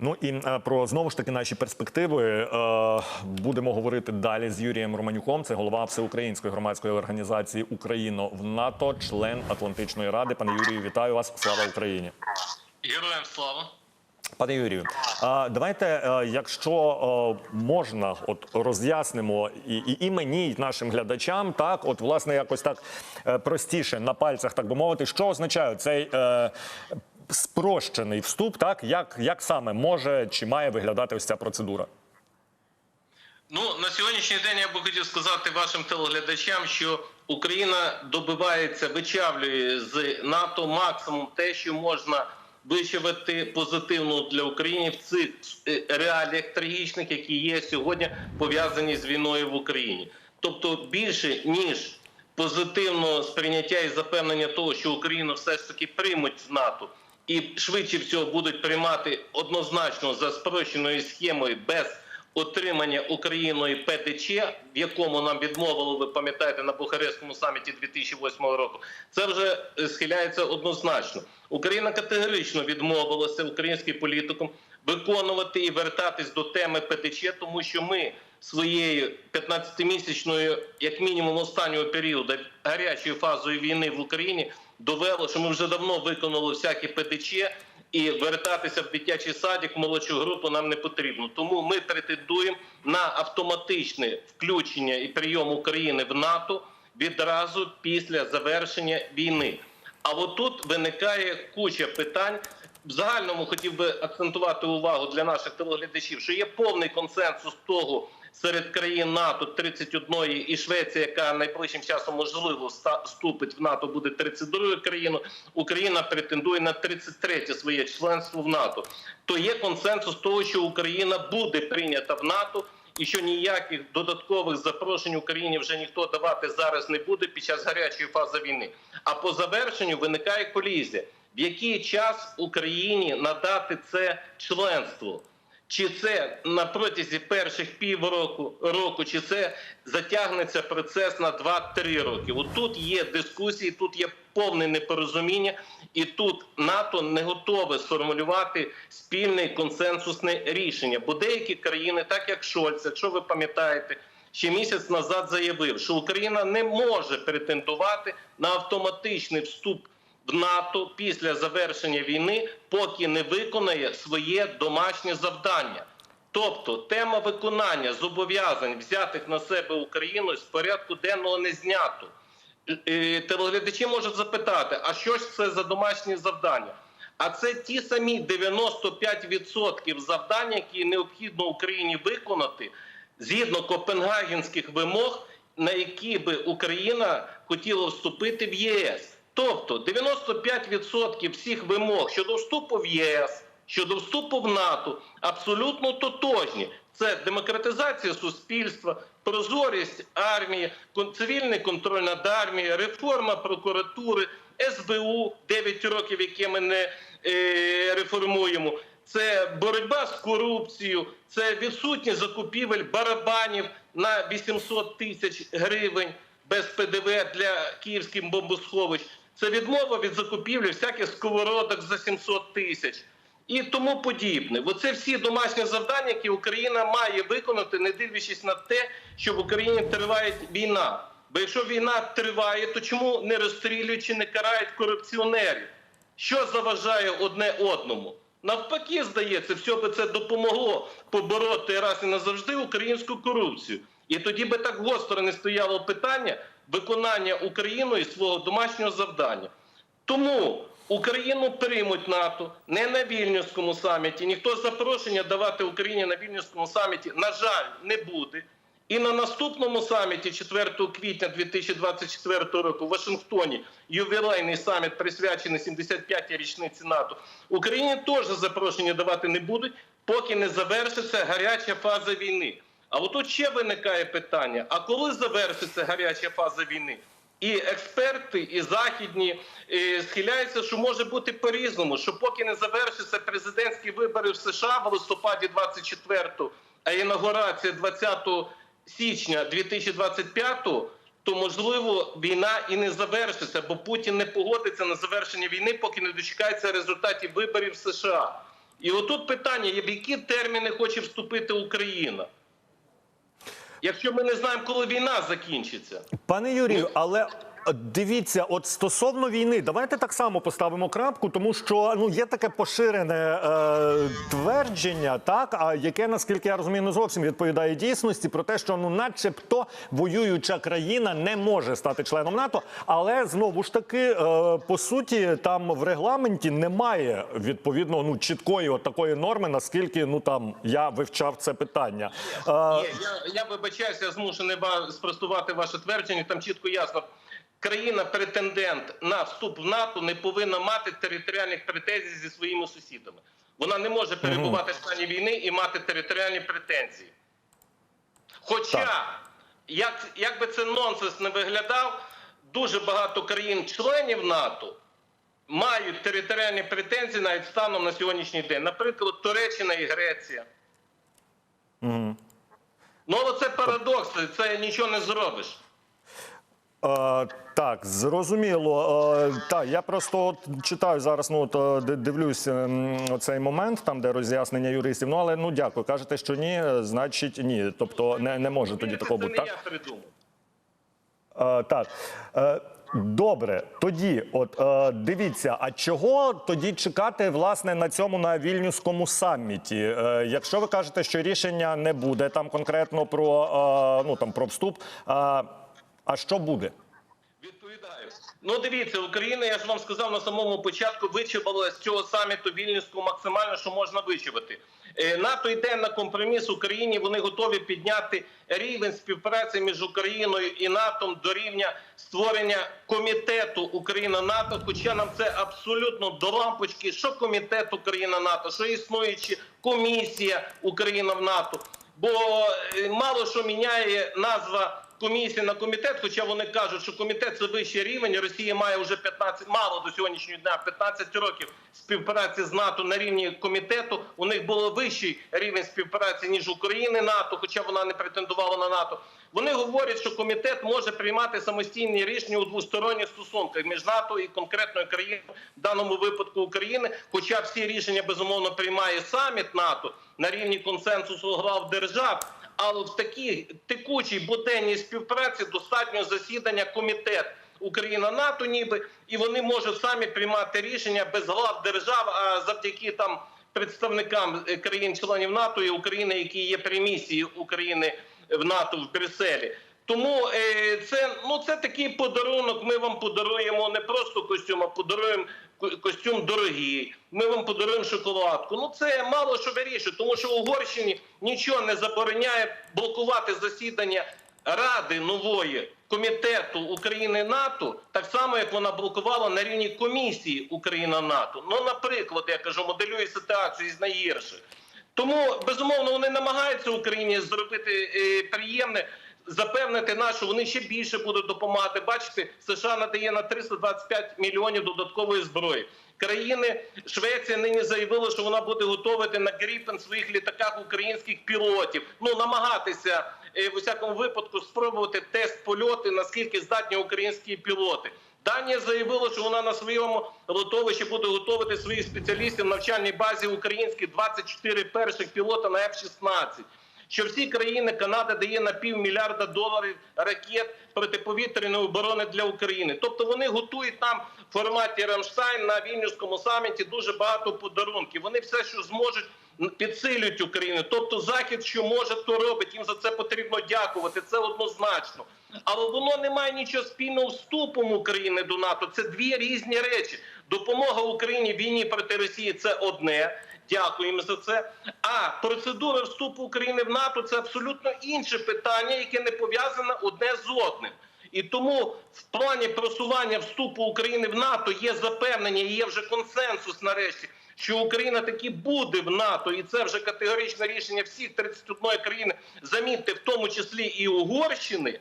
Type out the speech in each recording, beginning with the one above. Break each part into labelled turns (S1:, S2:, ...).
S1: Ну і е, про знову ж таки наші перспективи е, будемо говорити далі з Юрієм Романюком. Це голова всеукраїнської громадської організації Україно в НАТО, член Атлантичної ради. Пане Юрію, вітаю вас! Слава Україні!
S2: Героям слава.
S1: Пане Юрію, давайте, е, якщо можна, от роз'яснимо і, і, мені, і нашим глядачам, так, от власне якось так простіше на пальцях, так би мовити, що означає цей спрощений вступ, так як, як саме може чи має виглядати ось ця процедура?
S2: Ну на сьогоднішній день я би хотів сказати вашим телеглядачам, що Україна добивається, вичавлює з НАТО максимум те, що можна вичавити позитивно для України в цих е, реаліях трагічних, які є сьогодні пов'язані з війною в Україні. Тобто більше ніж позитивного сприйняття і запевнення того, що Україну все ж таки приймуть в НАТО. І швидше всього будуть приймати однозначно за спрощеною схемою без отримання Україною ПДЧ, в якому нам відмовили, ви пам'ятаєте, на Бухарестському саміті 2008 року. Це вже е, схиляється однозначно. Україна категорично відмовилася українським політикам виконувати і вертатись до теми ПДЧ, тому що ми своєю 15-місячною, як мінімум, останнього періоду гарячою фазою війни в Україні довело, що ми вже давно виконали всякі ПДЧ. І вертатися в дитячий садик, молодшу групу нам не потрібно. Тому ми претендуємо на автоматичне включення і прийом України в НАТО відразу після завершення війни. А от тут виникає куча питань. В загальному хотів би акцентувати увагу для наших телеглядачів, що є повний консенсус того серед країн НАТО 31 і Швеція, яка найближчим часом можливо вступить в НАТО, буде 32 країною. Україна претендує на 33 своє членство в НАТО. То є консенсус того, що Україна буде прийнята в НАТО. І що ніяких додаткових запрошень Україні вже ніхто давати зараз не буде під час гарячої фази війни. А по завершенню виникає колізія, в який час Україні надати це членство. Чи це на протязі перших півроку року, чи це затягнеться процес на 2-3 роки? От тут є дискусії, тут є повне непорозуміння, і тут НАТО не готове сформулювати спільне консенсусне рішення. Бо деякі країни, так як Шольц, якщо ви пам'ятаєте, ще місяць назад заявив, що Україна не може претендувати на автоматичний вступ в НАТО після завершення війни, поки не виконає своє домашнє завдання. Тобто тема виконання зобов'язань, взятих на себе Україною, з порядку денного не знято. Е, Телеглядачі можуть запитати, а що ж це за домашнє завдання? А це ті самі 95% завдань, які необхідно Україні виконати згідно копенгагенських вимог, на які би Україна хотіла вступити в ЄС. Тобто 95% всіх вимог щодо вступу в ЄС, щодо вступу в НАТО абсолютно тотожні. Це демократизація суспільства, прозорість армії, цивільний контроль над армією, реформа прокуратури, СБУ 9 років, яке ми не е, реформуємо. Це боротьба з корупцією, це відсутність закупівель барабанів на 800 тисяч гривень без ПДВ для київських бомбосховищ. Це відмова від закупівлі всяких сковородок за 700 тисяч і тому подібне. Оце всі домашні завдання, які Україна має виконати, не дивлячись на те, що в Україні триває війна. Бо якщо війна триває, то чому не розстрілюють чи не карають корупціонерів? Що заважає одне одному? Навпаки, здається, все би це допомогло побороти раз і назавжди українську корупцію. І тоді би так гостро не стояло питання виконання Україною свого домашнього завдання. Тому Україну приймуть НАТО не на Вільнюському саміті. Ніхто запрошення давати Україні на Вільнюському саміті, на жаль, не буде. І на наступному саміті 4 квітня 2024 року в Вашингтоні ювілейний саміт присвячений 75-й річниці НАТО. Україні теж запрошення давати не будуть, поки не завершиться гаряча фаза війни. А отут ще виникає питання: а коли завершиться гаряча фаза війни? І експерти, і західні е, схиляються, що може бути по-різному, що поки не завершаться президентські вибори в США в листопаді 24-го, а інаугурація 20 січня 2025-го, то можливо війна і не завершиться, бо Путін не погодиться на завершення війни, поки не дочекається результатів виборів в США. І отут питання: в які терміни хоче вступити Україна? Якщо ми не знаємо, коли війна закінчиться.
S1: Пане Юрію, але дивіться, от стосовно війни, давайте так само поставимо крапку, тому що ну є таке поширене е, твердження, так а яке наскільки я розумію, не зовсім відповідає дійсності про те, що ну, начебто, воююча країна не може стати членом НАТО, але знову ж таки, е, по суті, там в регламенті немає відповідно ну чіткої от такої норми, наскільки ну там я вивчав це питання. Е,
S2: Є, я, я вибачаюся, я змушений спростувати ваше твердження. Там чітко ясно. Країна-претендент на вступ в НАТО не повинна мати територіальних претензій зі своїми сусідами. Вона не може перебувати в стані війни і мати територіальні претензії. Хоча, як, як би це нонсенс не виглядав, дуже багато країн-членів НАТО мають територіальні претензії навіть станом на сьогоднішній день. Наприклад, Туреччина і Греція. Ну, але це парадокс, це нічого не зробиш.
S1: Е, так, зрозуміло. Е, так, я просто от читаю зараз. Ну от е, дивлюсь ем, цей момент, там де роз'яснення юристів. Ну але ну дякую. Кажете, що ні, е, значить ні. Тобто не, не може тоді
S2: Це
S1: такого бути. Так, е, так. Е, Добре, тоді, от е, дивіться, а чого тоді чекати власне на цьому на вільнюському саміті? Е, якщо ви кажете, що рішення не буде там конкретно про е, ну там про вступ, е, а що буде?
S2: Відповідаю. Ну дивіться, Україна, я ж вам сказав на самому початку, вичавила з цього саміту вільнюського максимально, що можна вичавити. Е, НАТО йде на компроміс Україні. Вони готові підняти рівень співпраці між Україною і НАТО до рівня створення комітету Україна-НАТО. Хоча нам це абсолютно до лампочки, що комітет Україна-НАТО, що існуючи комісія Україна в НАТО. Бо е, мало що міняє назва комісії на комітет, хоча вони кажуть, що комітет це вищий рівень. Росія має вже 15, мало до сьогоднішнього дня 15 років співпраці з НАТО на рівні комітету. У них було вищий рівень співпраці ніж України НАТО, хоча вона не претендувала на НАТО. Вони говорять, що комітет може приймати самостійні рішення у двосторонніх стосунках між НАТО і конкретною країною, в даному випадку України. Хоча всі рішення безумовно приймає саміт НАТО на рівні консенсусу глав держав. Але в такій текучій буденній співпраці достатньо засідання комітет Україна НАТО, ніби і вони можуть самі приймати рішення без глав держав, а завдяки там представникам е, країн-членів НАТО і України, які є при місії України в НАТО в Брюсселі. Тому е, це ну це такий подарунок. Ми вам подаруємо не просто костюм, а подаруємо костюм дорогий. Ми вам подаруємо шоколадку. Ну це мало що вирішує, тому що Угорщині нічого не забороняє блокувати засідання Ради нової комітету України НАТО, так само як вона блокувала на рівні комісії Україна НАТО. Ну, наприклад, я кажу, моделює ситуацію із найгірших. Тому безумовно вони намагаються Україні зробити е, приємне, запевнити нас, що вони ще більше будуть допомагати. Бачите, США надає на 325 мільйонів додаткової зброї. Країни Швеція нині заявила, що вона буде готувати на Гріпен своїх літаках українських пілотів. Ну намагатися е, в усякому випадку спробувати тест польоти, наскільки здатні українські пілоти. Данія заявила, що вона на своєму литовищі буде готувати своїх спеціалістів в навчальній базі українські 24 перших пілота на F-16. Що всі країни Канада дає на півмільярда доларів ракет протиповітряної оборони для України. Тобто вони готують там в форматі Рамштайн на вільнюському саміті дуже багато подарунків. Вони все, що зможуть, підсилюють Україну. Тобто захід, що може, то робить. Їм за це потрібно дякувати. Це однозначно. Але воно не має нічого спільного вступом України до НАТО. Це дві різні речі. Допомога Україні в війні проти Росії це одне. Дякуємо за це. А процедура вступу України в НАТО це абсолютно інше питання, яке не пов'язане одне з одним. І тому в плані просування вступу України в НАТО є запевнення, є вже консенсус нарешті, що Україна таки буде в НАТО, і це вже категоричне рішення всіх 31 країни, замітьте, в тому числі і Угорщини.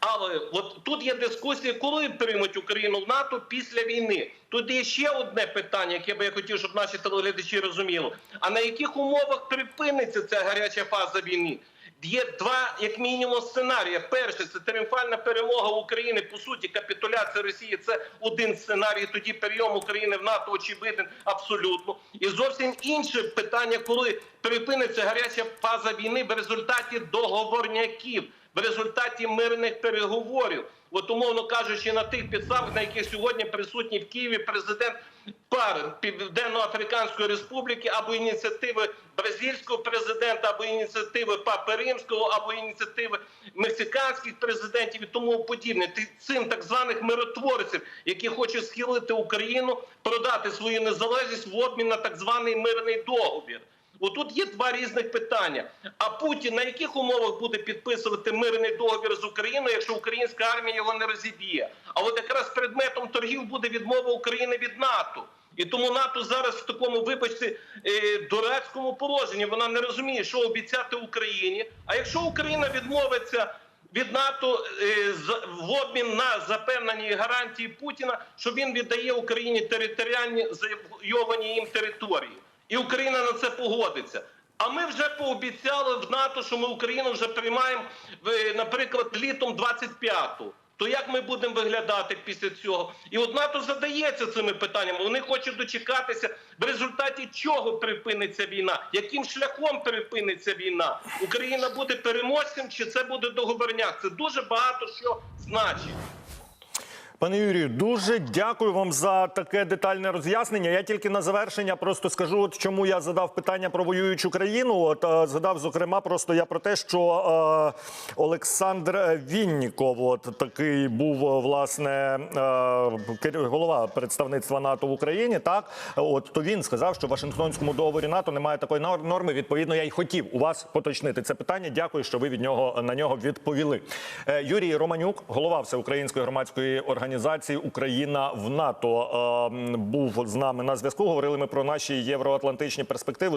S2: Але от тут є дискусія, коли приймуть Україну в НАТО після війни. Тут є ще одне питання, яке би я хотів, щоб наші телеглядачі розуміли. А на яких умовах припиниться ця гаряча фаза війни? Є два, як мінімум, сценарії. Перший це тріумфальна перемога України. По суті, капітуляція Росії це один сценарій. Тоді прийом України в НАТО очевиден абсолютно. І зовсім інше питання, коли припиниться гаряча фаза війни в результаті договорняків, в результаті мирних переговорів. От умовно кажучи, на тих підставах, на яких сьогодні присутній в Києві президент пар Південно-Африканської Республіки або ініціативи бразильського президента, або ініціативи Папи Римського, або ініціативи мексиканських президентів і тому подібне. Цим так званих миротворців, які хочуть схилити Україну, продати свою незалежність в обмін на так званий мирний договір. Отут є два різних питання. А Путін на яких умовах буде підписувати мирний договір з Україною, якщо українська армія його не розіб'є? А от якраз предметом торгів буде відмова України від НАТО. І тому НАТО зараз в такому, вибачте, е, дурацькому положенні. Вона не розуміє, що обіцяти Україні. А якщо Україна відмовиться від НАТО е, в обмін на запевнені гарантії Путіна, що він віддає Україні територіальні завойовані їм території, і Україна на це погодиться. А ми вже пообіцяли в НАТО, що ми Україну вже приймаємо, наприклад, літом 25-го. То як ми будемо виглядати після цього? І от НАТО задається цими питаннями. Вони хочуть дочекатися, в результаті чого припиниться війна, яким шляхом припиниться війна. Україна буде переможцем, чи це буде договорняк? Це дуже багато що значить.
S1: Пане Юрію, дуже дякую вам за таке детальне роз'яснення. Я тільки на завершення просто скажу, от чому я задав питання про воюючу країну. От е, згадав зокрема, просто я про те, що е, Олександр Вінніков, от такий був е, власне е, голова представництва НАТО в Україні. Так, от то він сказав, що в Вашингтонському договорі НАТО немає такої нор- норми. Відповідно, я й хотів у вас поточнити це питання. Дякую, що ви від нього на нього відповіли. Е, Юрій Романюк, голова всеукраїнської громадської організації Україна в НАТО, е, був з нами на зв'язку. Говорили ми про наші євроатлантичні перспективи.